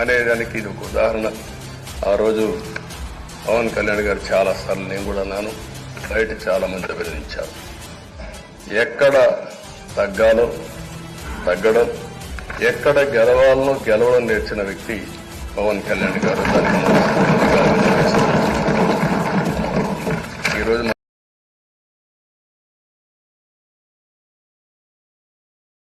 అనేదానికి ఇది ఒక ఉదాహరణ. ఆ రోజు పవన్ కళ్యాణ్ గారు చాలా సార్లు నేను కూడా అన్నాను బయట చాలా మంది అభినందించారు. ఎక్కడ తగ్గాలో తగ్గడం ఎక్కడ గెలవాలనో గెలవడం నేర్చిన వ్యక్తి పవన్ కళ్యాణ్ గారు. దానికి ఈరోజు